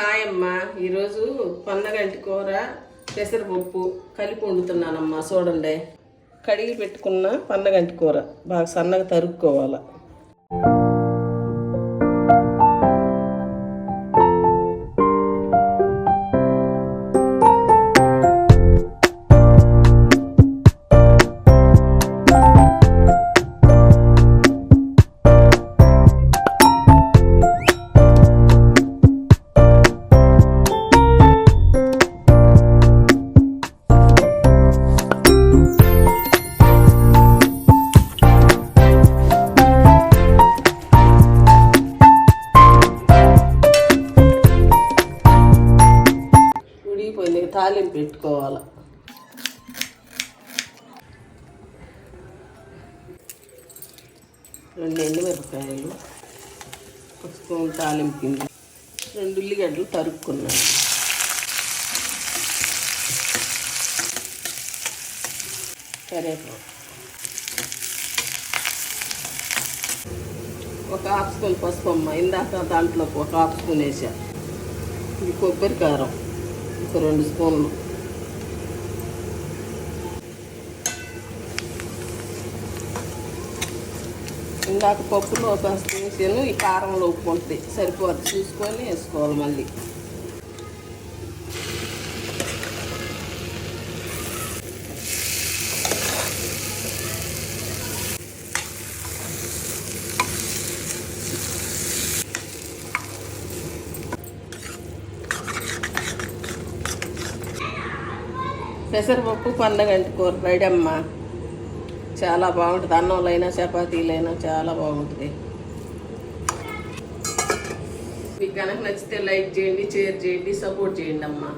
Hi అమ్మా. ఈరోజు పన్నగంటి కూర పెసరపప్పు కలిపి వండుతున్నానమ్మా. చూడండి. కడిగి పెట్టుకున్న పన్నగంటి కూర. బాగా సన్నగా తరుక్కోవాలి. తాలింపు పెట్టుకోవాలి. రెండు ఎండుమిరపకాయలు ఒక స్పూన్ తాలింపు రెండు ఉల్లిగడ్డలు తరుక్కున్నాను. కరేపాకు ఒక హాఫ్ స్పూన్ పసుపు అమ్మ ఇందాక దాంట్లో ఒక హాఫ్ స్పూన్ వేసా ఇది కొబ్బరి కారం. ఒక రెండు స్పూన్లు. ఇందాక పప్పులో కాస్త వేసాను ఈ కారంలో ఉప్పు ఉంటుంది. సరిపోదు. చూసుకొని వేసుకోవాలి మళ్ళీ. పెసరపప్పు పండగంటి కూర రెడీ అమ్మ చాలా బాగుంటుంది. అన్నంలైనా చపాతీలైనా చాలా బాగుంటుంది. మీకు కనుక నచ్చితే లైక్ చేయండి షేర్ చేయండి సపోర్ట్ చేయండి అమ్మా.